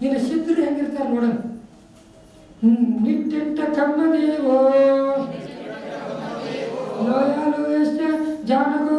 ಇನ್ನು ಸಿದ್ಧರು ಹೆಂಗಿರ್ತಾರೆ ನೋಡೋಣ ನಿಟ್ಟಿಟ್ಟ ಕಮ್ಮದೇವೋ ಲೋಯಾಲು ಎಷ್ಟ ಜಾನಗೋ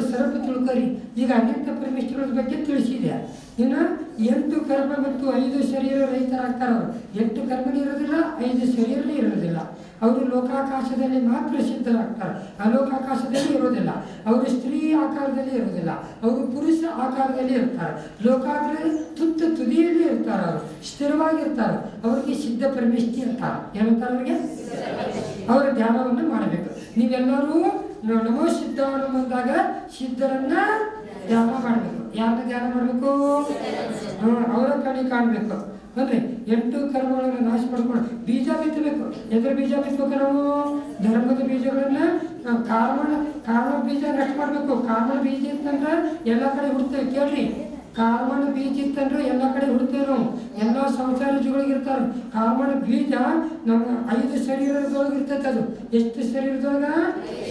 ಸರ್ವ ತಿಳ್ಕೊರಿ. ಈಗ ಅನಂತ ಪರಮೇಶ್ವರ ಬಗ್ಗೆ ತಿಳಿಸಿದೆ. ಇನ್ನು ಎಂಟು ಕರ್ಮ ಮತ್ತು ಐದು ಶರೀರ ರೈತರಾಗ್ತಾರ ಅವರು. ಎಂಟು ಕರ್ಮನೇ ಇರೋದಿಲ್ಲ ಐದು ಶರೀರನೇ ಇರೋದಿಲ್ಲ. ಅವರು ಲೋಕಾಕಾಶದಲ್ಲಿ ಮಾತ್ರ ಸಿದ್ಧರಾಗ್ತಾರೆ. ಅಲೋಕಾಕಾಶದಲ್ಲಿ ಇರೋದಿಲ್ಲ ಅವರು ಸ್ತ್ರೀ ಆಕಾರದಲ್ಲಿ ಇರೋದಿಲ್ಲ ಅವರು ಪುರುಷ ಆಕಾರದಲ್ಲಿ ಇರ್ತಾರೆ. ಲೋಕಾಗ್ರಹ ತುತ್ತ ತುದಿಯಲ್ಲಿ ಇರ್ತಾರೆ ಅವರು. ಸ್ಥಿರವಾಗಿರ್ತಾರೆ. ಅವರಿಗೆ ಸಿದ್ಧ ಪರಮೇಶ್ವರಿ ಅಂತಾರೆ. ಏನಂತಾರೆ ಅವರಿಗೆ? ಅವರ ಧ್ಯಾನವನ್ನು ಮಾಡಬೇಕು. ನೀವೆಲ್ಲರೂ ನಮೋ ಸಿದ್ಧವನ್ನು ಬಂದಾಗ ಸಿದ್ಧರನ್ನ ಧ್ಯಾನ ಮಾಡಬೇಕು. ಯಾರನ್ನ ಧ್ಯಾನ ಮಾಡಬೇಕು? ಅವರ ಕಣಿ ಕಾಣಬೇಕು. ಅಂದ್ರೆ ಎಂಟು ಕರ್ಮಗಳನ್ನು ನಾಶ ಮಾಡ್ಕೊಂಡು ಬೀಜ ಬಿತ್ತಬೇಕು. ಎದ್ರ ಬೀಜ ಬಿತ್ತಬೇಕು ನಾವು? ಧರ್ಮದ ಬೀಜಗಳನ್ನ ಕಾರಣ ಕಾರಣ ಬೀಜ ನಷ್ಟ ಮಾಡಬೇಕು. ಕಾರಣ ಬೀಜ ಇತ್ತಂದ್ರೆ ಎಲ್ಲ ಕಡೆ ಹುಡ್ತೇವೆ. ಕೇಳ್ರಿ. ಕಾರ್ಮಣ ಬೀಜ ಇತ್ತಂದ್ರೆ ಎಲ್ಲ ಕಡೆ ಹುಡ್ತೇವೆ ನಾವು. ಎಲ್ಲ ಸಂಸಾರ ಜೀವಗಳಿಗೆ ಇರ್ತಾರೆ ಕಾರ್ಮಣ ಬೀಜ ನಮ್ಮ ಐದು ಶರೀರದೊಳಗೆ ಇರ್ತೈತೆ ಅದು. ಎಷ್ಟು ಶರೀರದೊಳಗ?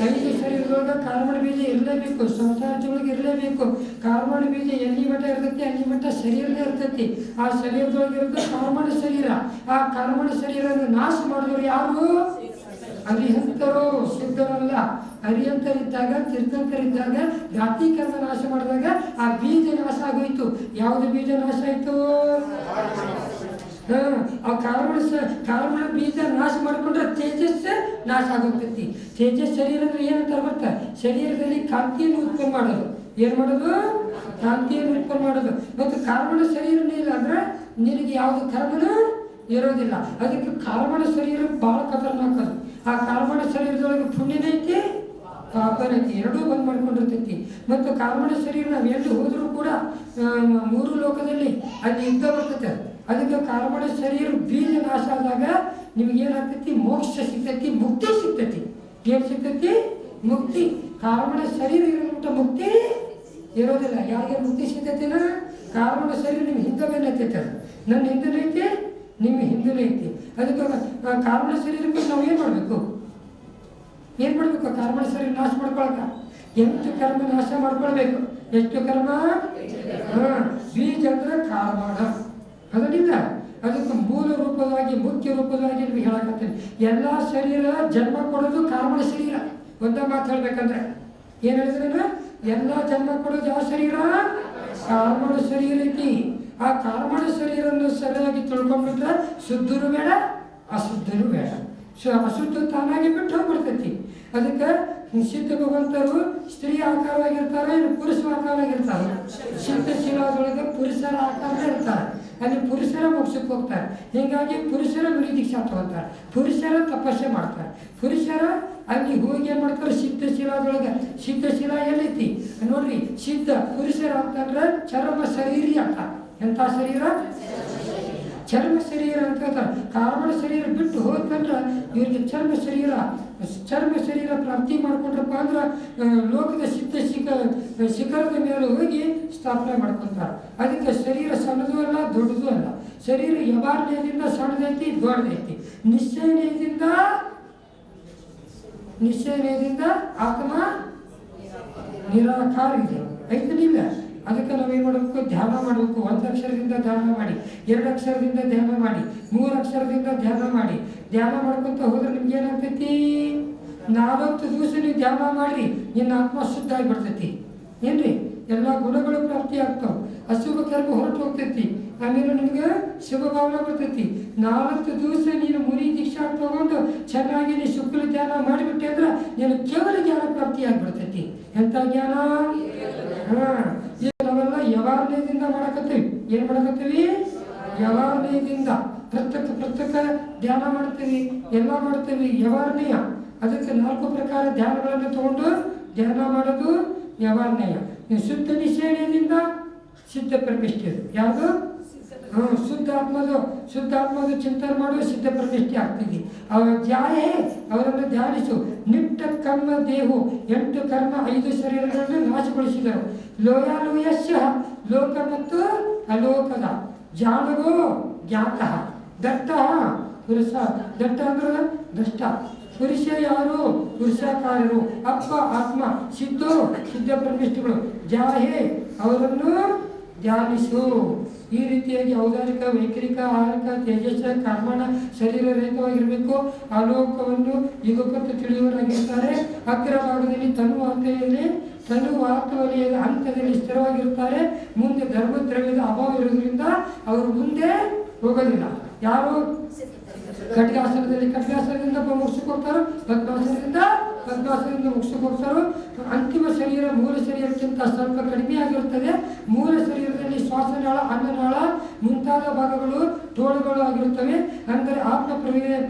ಐದು ಶರೀರದೊಳಗ ಕಾರ್ಮಣ ಬೀಜ ಇರಲೇಬೇಕು. ಸಂಸಾರ ಜೀವಗಳಿಗೆ ಇರಲೇಬೇಕು. ಕಾರ್ಮಣ ಬೀಜ ಎಲ್ಲಿ ಮಟ್ಟ ಇರ್ತೈತಿ ಅಲ್ಲಿ ಮಟ್ಟ ಶರೀರದೇ ಇರ್ತೈತಿ. ಆ ಶರೀರದೊಳಗೆ ಕಾರ್ಮಣ ಶರೀರ. ಆ ಕಾರ್ಮಣ ಶರೀರನ ನಾಶ ಮಾಡಿದವರು ಯಾರು? ಅರಿಹಂತರು ಶುದ್ಧರಲ್ಲ. ಅರಿಹಂತರಿದ್ದಾಗ ತೀರ್ಥಂಕರಿದ್ದಾಗ ಜಾತಿ ಕರ್ಮ ನಾಶ ಮಾಡಿದಾಗ ಆ ಬೀಜ ನಾಶ ಆಗೋಯ್ತು. ಯಾವುದು ಬೀಜ ನಾಶ ಆಯ್ತು? ಆ ಕಾರಣ ಕಾರಣ ಬೀಜ ನಾಶ ಮಾಡಿಕೊಂಡ್ರೆ ತೇಜಸ್ ನಾಶ ಆಗೋಗ್ತೈತಿ. ತೇಜಸ್ ಶರೀರ ಅಂದ್ರೆ ಏನಂತ ಬರ್ತಾ ಶರೀರದಲ್ಲಿ ಕಾಂತಿಯನ್ನು ಉತ್ಪನ್ನ ಮಾಡೋದು. ಏನ್ ಮಾಡೋದು? ಕಾಂತಿಯನ್ನು ಉತ್ಪನ್ನ ಮಾಡೋದು. ಮತ್ತು ಕಾರ್ಬಣ ಶರೀರನೇ ಇಲ್ಲ ಅಂದ್ರೆ ನಿನಗೆ ಯಾವುದು ಕರ್ಮನೂ ಇರೋದಿಲ್ಲ. ಅದಕ್ಕೆ ಕಾರ್ಬಣ ಶರೀರ ಬಹಳ ಖತರ್ನಾಕ್ ಅದು. ಆ ಕಾರ್ಬಣ ಶರೀರದೊಳಗೆ ಪುಣ್ಯನೈತಿ ಪಾಪನೈತಿ ಎರಡೂ ಬಂದ್ ಮಾಡ್ಕೊಂಡಿರ್ತೈತಿ. ಮತ್ತು ಕಾರ್ಬಣ ಶರೀರ ನಾವು ಎಲ್ಲಿ ಹೋದರೂ ಕೂಡ ಮೂರು ಲೋಕದಲ್ಲಿ ಅಲ್ಲಿ ಯುದ್ಧ ಬರ್ತೈತೆ. ಅದಕ್ಕೆ ಕಾರ್ಬಣ ಶರೀರ ಬೀಜ ನಾಶ ಆದಾಗ ನಿಮ್ಗೆ ಏನಾಗ್ತೈತಿ ಮೋಕ್ಷ ಸಿಗ್ತೈತಿ, ಮುಕ್ತಿ ಸಿಗ್ತೈತಿ. ಏನ್ ಸಿಗ್ತೈತಿ? ಮುಕ್ತಿ. ಕಾರ್ಬಣ ಶರೀರ ಮುಕ್ತಿ ಇರೋದಿಲ್ಲ. ಯಾರಿಗೆ ಮುಕ್ತಿ ಸಿಗ್ತೈತಿನ? ಕಾರ್ಬಣ ಶರೀರ ನಿಮ್ಮ ಹಿಂದೆ ಬೇನೈತೈತೆ ನನ್ನ ಹಿಂದೆ ನಿಮ್ಮ ಹಿಂದೆ ಐತಿ. ಅದಕ್ಕೆ ಆ ಕಾರ್ಬಣ ಶರೀರಕ್ಕೆ ನಾವು ಏನು ಮಾಡಬೇಕು? ಏನು ಮಾಡಬೇಕು ಕಾರ್ಬಣ ಶರೀರ ನಾಶ ಮಾಡ್ಕೊಳಕ? ಎಂಟು ಕರ್ಮ ನಾಶ ಮಾಡ್ಕೊಳ್ಬೇಕು. ಎಷ್ಟು ಕರ್ಮ? ಹಾಂ ಬೀಜ ಅಂದ್ರೆ ಕಾರ್ಬಣ ಅದರಿಂದ ಅದಕ್ಕೆ ಮೂಲ ರೂಪವಾಗಿ, ಮುಖ್ಯ ರೂಪವಾಗಿ ನಿಮಗೆ ಹೇಳಕತ್ತೀನಿ. ಎಲ್ಲ ಶರೀರ ಜನ್ಮ ಕೊಡೋದು ಕಾರ್ಬಣ ಶರೀರ. ಒಂದ ಮಾತು ಹೇಳ್ಬೇಕಂದ್ರೆ, ಏನು ಹೇಳಿದ್ರೆ ಎಲ್ಲ ಜನ್ಮ ಕೊಡೋದು ಯಾವ ಶರೀರ? ಕಾರ್ಬಣ ಶರೀರ ಐತಿ. ಆ ಕಾರ್ಮಣ ಶರೀರವನ್ನು ಸರಿಯಾಗಿ ತಿಳ್ಕೊಂಡ್ಬಿಟ್ರೆ ಶುದ್ಧರು ಬೇಡ, ಅಶುದ್ಧರು ಬೇಡ. ಸೊ ಅಶುದ್ಧ ತಾನಾಗಿ ಬಿಟ್ಟು ಹೋಗ್ಬಿಡ್ತೈತಿ. ಅದಕ್ಕೆ ಸಿದ್ಧ ಭಗವಂತರು ಸ್ತ್ರೀ ಆಕಾರವಾಗಿರ್ತಾರೆ, ಇನ್ನು ಪುರುಷ ಆಕಾರವಾಗಿರ್ತಾರೆ. ಸಿದ್ಧಶೀಲದೊಳಗೆ ಪುರುಷರ ಆಕಾರ ಇರ್ತಾರೆ. ಅಲ್ಲಿ ಪುರುಷರ ಮೋಕ್ಷಕ್ಕೆ ಹೋಗ್ತಾರೆ. ಹೀಗಾಗಿ ಪುರುಷರ ಗುರಿ ದೀಕ್ಷಾ ತಗೋತಾರೆ ಪುರುಷರ ತಪಸ್ಸೆ ಮಾಡ್ತಾರೆ. ಪುರುಷರ ಅಲ್ಲಿ ಹೋಗಿ ಏನು ಮಾಡ್ತಾರೆ? ಸಿದ್ಧ ಶಿಲಾದೊಳಗೆ ಸಿದ್ಧ ಶಿಲಾ ಎಲ್ಲೈತಿ? ನೋಡ್ರಿ ಸಿದ್ಧ ಪುರುಷರ ಅಂತಂದ್ರೆ ಚರ್ಮ ಶರೀರಿ ಅಂತ. ಎಂಥ ಶರೀರ? ಚರ್ಮ ಶರೀರ ಅಂತ ಹೇಳ್ತಾರೆ. ಕಾರ್ಬಣ ಶರೀರ ಬಿಟ್ಟು ಹೋದ್ಕಂದ್ರೆ ಇವ್ರಿಗೆ ಚರ್ಮ ಶರೀರ ಚರ್ಮ ಶರೀರ ಪ್ರಾಪ್ತಿ ಮಾಡ್ಕೊಂಡ್ರಪ್ಪ ಅಂದ್ರೆ ಲೋಕದ ಸಿದ್ಧ ಶಿಖ, ಶಿಖರದ ಮೇಲೆ ಹೋಗಿ ಸ್ಥಾಪನೆ ಮಾಡ್ಕೊತಾರೆ. ಅದಕ್ಕೆ ಶರೀರ ಸಣ್ಣದು ಅಲ್ಲ, ದೊಡ್ಡದು ಅಲ್ಲ. ಶರೀರ ಯವಾರ್ಣಯದಿಂದ ಸಣ್ಣದೈತಿ, ದೊಡ್ಡದೈತಿ. ನಿಶ್ಚಯದಿಂದ ನಿಶ್ಚಯದಿಂದ ಆತ್ಮ ನಿರಾಕಾರ ಇದೆ. ಐತನಿಲ್ಲ ಅದಕ್ಕೆ ನಾವೇನು ಮಾಡಬೇಕು? ಧ್ಯಾನ ಮಾಡಬೇಕು. ಒಂದು ಅಕ್ಷರದಿಂದ ಧ್ಯಾನ ಮಾಡಿ, ಎರಡು ಅಕ್ಷರದಿಂದ ಧ್ಯಾನ ಮಾಡಿ, ಮೂರು ಅಕ್ಷರದಿಂದ ಧ್ಯಾನ ಮಾಡಿ. ಧ್ಯಾನ ಮಾಡ್ಕೊತ ಹೋದ್ರೆ ನಿಮ್ಗೆ ಏನಾಗ್ತೈತಿ? ನಾಲ್ವತ್ತು ದಿವಸ ನೀವು ಧ್ಯಾನ ಮಾಡಿ ನಿನ್ನ ಆತ್ಮ ಶುದ್ಧ ಆಗಿಬಿಡ್ತೈತಿ. ಏನ್ರಿ? ಎಲ್ಲ ಗುಣಗಳು ಪ್ರಾಪ್ತಿ ಆಗ್ತಾವ. ಅಶುಭ ಕರ್ಮ ಹೊರಟು ಹೋಗ್ತೈತಿ. ಆಮೇಲೆ ನಿಮ್ಗೆ ಶುಭ ಭಾವನೆ ಬರ್ತೈತಿ. ನಾಲ್ಕು ದಿವಸ ನೀನು ಮುನಿ ದೀಕ್ಷಾ ತಗೊಂಡು ಚೆನ್ನಾಗಿ ನೀನು ಶುಕ್ಲ ಧ್ಯಾನ ಮಾಡಿಬಿಟ್ಟೆ ಅಂದ್ರೆ ನೀನು ಕೇವಲ ಜ್ಞಾನ ಪ್ರಾಪ್ತಿ ಆಗ್ಬಿಡ್ತೈತಿ. ಎಂಥ ಜ್ಞಾನ? ಹಾ. ಯವಾರ್ಣಯದಿಂದ ಮಾಡಕತ್ತೀವಿ. ಏನ್ ಮಾಡಕತ್ತೀವಿ? ಯವಾರ್ಣಯದಿಂದ ಪ್ರತ್ಯೇಕ ಪ್ರತ್ಯೇಕ ಧ್ಯಾನ ಮಾಡ್ತೀವಿ. ಎಲ್ಲ ಮಾಡ್ತೀವಿ. ಯವಾರ್ಣಯ ಅದಕ್ಕೆ ನಾಲ್ಕು ಪ್ರಕಾರ ಧ್ಯಾನಗಳನ್ನು ತಗೊಂಡು ಧ್ಯಾನ ಮಾಡೋದು ಯವಾರ್ಣಯ ನೀವು ಶುದ್ಧ ನಿಷೇಧದಿಂದ ಸಿದ್ಧ ಪ್ರತಿಷ್ಠೆ. ಯಾವುದು? ಹ್ಮ್ ಶುದ್ಧ ಆತ್ಮದು. ಚಿಂತನೆ ಮಾಡುವ ಸಿದ್ಧ ಪ್ರತಿಷ್ಠೆ ಆಗ್ತಿದೆ ಅವರ ಧ್ಯಾಯೇ, ಅವರನ್ನು ಧ್ಯಾನಿಸು. ನಿಟ್ಟ ಕರ್ಮ ದೇಹು. ಎಂಟು ಕರ್ಮ ಐದು ಶರೀರಗಳನ್ನು ನಾಶಗೊಳಿಸಿದರು. ಲೋಯಾಲೋಯಸ್ಯ ಲೋಕ ಮತ್ತು ಅಲೋಕದ. ಜಾಣಗೋ ಜ್ಞಾತ. ದಟ್ಟ, ಪುರುಷ. ದಟ್ಟ ಅಂದ್ರೆ ದಷ್ಟ. ಪುರುಷ ಯಾರು? ಪುರುಷಕಾರರು. ಅಪ್ಪ, ಆತ್ಮ ಸಿದ್ಧೋ ಸಿದ್ಧ ಪ್ರತಿಷ್ಠೆಗಳು ಜಾಹೆ, ಅವರನ್ನು ಧ್ಯಾನಿಸು. ಈ ರೀತಿಯಾಗಿ ಔದಾರಿಕ ವೈಖರಿಕ ಆಹಾರಿಕ, ತೇಜಸ್ಸ, ಕರ್ಮಣ ಶರೀರ ರಹಿತವಾಗಿರಬೇಕು ಆಲೋಕವನ್ನು ಯುಗಪತ್ತು ತಿಳಿಯುವರಾಗಿರ್ತಾರೆ ಅಗ್ರ ಭಾಗದಲ್ಲಿ ತನು ಹಂತೆಯಲ್ಲಿ ತನು ವಲಯದ ಹಂತದಲ್ಲಿ ಸ್ಥಿರವಾಗಿರುತ್ತಾರೆ. ಮುಂದೆ ಧರ್ಮ ದ್ರವ್ಯದ ಅಭಾವ ಇರೋದ್ರಿಂದ ಅವರು ಮುಂದೆ ಹೋಗೋದಿಲ್ಲ ಯಾರು ಖಡ್ಗಾಸನದಲ್ಲಿ ಖಡ್ಗಾಸನದಿಂದ ಮುಗಿಸಿಕೊಡ್ತಾರೋ ಪದ್ಮಾಸನದಿಂದ ಪದ್ಮಾಸನದಿಂದ ಮುಗಿಸಿಕೊಡ್ತಾರೋ ಅಂತಿಮ ಶರೀರ, ಮೂಲ ಶರೀರಕ್ಕಿಂತ ಸ್ವಲ್ಪ ಕಡಿಮೆ ಆಗಿರುತ್ತದೆ. ಮೂಲ ಶರೀರದಲ್ಲಿ ಶ್ವಾಸನಾಳ, ಅನ್ನನಾಳ ಮುಂತಾದ ಭಾಗಗಳು, ತೋಳುಗಳು ಆಗಿರುತ್ತವೆ. ಅಂದರೆ ಆತ್ಮ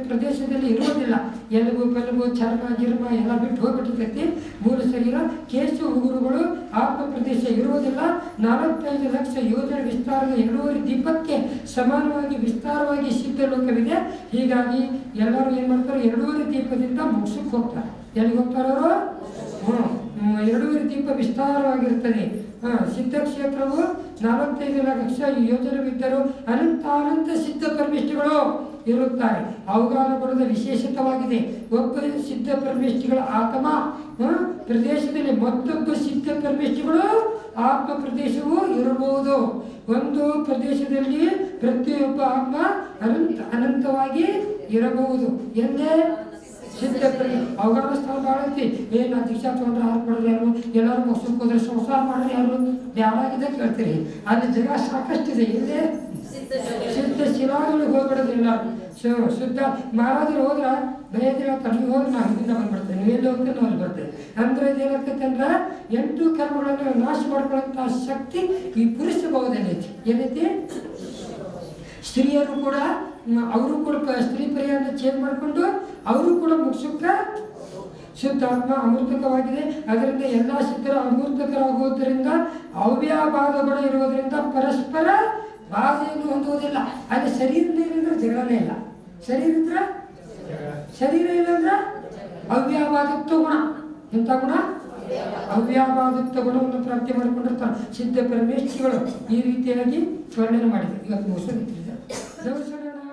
ಪ್ರದೇಶದಲ್ಲಿ ಇರುವುದಿಲ್ಲ. ಎಲುಬು, ಪೆಲುಬು, ಚರ್ಮ, ಗಿರ್ಮ ಎಲ್ಲ ಬಿಟ್ಟು ಹೋಗ್ಬಿಟ್ಟಿರ್ತೈತಿ. ಮೂಲ ಶರೀರ, ಕೇಶು, ಉಗುರುಗಳು ಆತ್ಮ ಪ್ರದೇಶ ಇರುವುದಿಲ್ಲ. ನಲವತ್ತೈದು ಲಕ್ಷ ಯೋಜನೆ ವಿಸ್ತಾರದ ಎರಡೂವರೆ ದೀಪಕ್ಕೆ ಸಮಾನವಾಗಿ, ವಿಸ್ತಾರವಾಗಿ ಸಿದ್ಧ ಲೋಕವಿದೆ ಹೀಗಾಗಿ ಎಲ್ಲರೂ ಏನು ಮಾಡ್ತಾರೆ? ಎರಡೂವರೆ ದೀಪದಿಂದ ಮುಗಿಸಕ್ಕೆ ಹೋಗ್ತಾರೆ. ಎಲ್ಲಿಗೆ ಹ್ಞೂ. ಎರಡೂ ದೀಪ ವಿಸ್ತಾರವಾಗಿರುತ್ತದೆ. ಹ, ಸಿದ್ಧ ಕ್ಷೇತ್ರವು ನಲವತ್ತೈದು ಲಕ್ಷ ಯೋಜನೆವಿದ್ದರೂ ಅನಂತ ಅನಂತ ಸಿದ್ಧ ಪರಮಿಷ್ಠಿಗಳು ಇರುತ್ತಾರೆ. ಅವುಗಳ ವಿಶೇಷತವಾಗಿದೆ. ಒಬ್ಬ ಸಿದ್ಧ ಪರಮಿಷ್ಠಿಗಳ ಆತ್ಮ ಪ್ರದೇಶದಲ್ಲಿ ಮತ್ತೊಬ್ಬ ಸಿದ್ಧ ಪರಮಿಷ್ಠಿಗಳು ಆತ್ಮ ಪ್ರದೇಶವು ಇರಬಹುದು. ಒಂದು ಪ್ರದೇಶದಲ್ಲಿ ಪ್ರತಿಯೊಬ್ಬ ಆತ್ಮ ಅನಂತ ಅನಂತವಾಗಿ ಇರಬಹುದು. ಎಂದೇ? ಸಿದ್ಧ ಅವಗಾನ ಸ್ಥಳ ಭಾಳ ಐತಿ ಏನು ದೀಕ್ಷಾ ತೊಗೊಂಡ್ರೆ ಹಾರು ಮಾಡ್ರಿ ಯಾರು? ಎಲ್ಲರೂ ಮುಗಿಸಕ್ಕೆ ಹೋದ್ರೆ ಸಂಸಾರ ಮಾಡ್ರಿ ಯಾರು? ಬ್ಯಾಡಾಗಿದೆ ಕೇಳ್ತೀರಿ. ಅಲ್ಲಿ ಜಾಗ ಸಾಕಷ್ಟಿದೆ. ಇಲ್ಲೇ ಸಿದ್ಧ ಶಿಲಾಗಳಿಗೆ ಹೋಗ್ಬಿಡೋದಿಲ್ಲ ಸೊ ಶುದ್ಧ. ಮಹಾರಾಜರು ಹೋದ್ರೆ ಬೇಗ ತಡೆಗೆ ಹೋದ್ರೆ ನಾ ಹಿಂದಿಂದ ಬಂದ್ಬಿಡ್ತೇನೆ. ನೀವು ಎಲ್ಲಿ ಹೋಗ್ತೀರಿ ನಾವು ಅಲ್ಲಿ ಬರ್ತೇವೆ ಅಂದ್ರೆ ಇದೇನಾಗ್ತೈತೆ ಅಂದ್ರೆ ಎಂಟು ಕರ್ಮಗಳನ್ನು ನಾಶ ಮಾಡ್ಕೊಳ್ಳೋಂಥ ಶಕ್ತಿ ಈ ಪುರುಷ ಭಾವದಲ್ಲಿ ಐತಿ. ಏನೈತಿ? ಸ್ತ್ರೀಯರು ಕೂಡ ಅವರು ಕೂಡ ಸ್ತ್ರೀ ಪರ್ಯಾಯನ ಚೇಂಜ್ ಮಾಡಿಕೊಂಡು ಅವರು ಕೂಡ ಮುಗಿಸಕ್ಕೆ ಶುದ್ಧಾತ್ಮ ಅಮೃತಕವಾಗಿದೆ ಅದರಿಂದ ಎಲ್ಲ ಸಿದ್ಧರ ಅಮೃತಕರಾಗುವುದರಿಂದ ಅವ್ಯಾಭಾಗಗಳು ಇರುವುದರಿಂದ ಪರಸ್ಪರ ಬಾಧೆಯನ್ನು ಹೊಂದುವುದಿಲ್ಲ. ಆದರೆ ಶರೀರ ಇಲ್ಲಂದ್ರೆ ಜಗಳನೇ ಇಲ್ಲ. ಶರೀರ ಇದ್ರೆ? ಶರೀರ ಇಲ್ಲಂದ್ರೆ ಅವ್ಯಾಭಾದತ್ವ ಗುಣ. ಎಂಥ ಗುಣ? ಅವ್ಯಾಭಾದತ್ವ ಗುಣವನ್ನು ಪ್ರಾಪ್ತಿ ಮಾಡಿಕೊಂಡಿರ್ತಾರೆ ಸಿದ್ಧ ಪರಮೇಶ್ವರಿಗಳು ಈ ರೀತಿಯಾಗಿ ವರ್ಣನೆ ಮಾಡಿದ್ರು. ಇವತ್ತು ದರ್ಶನ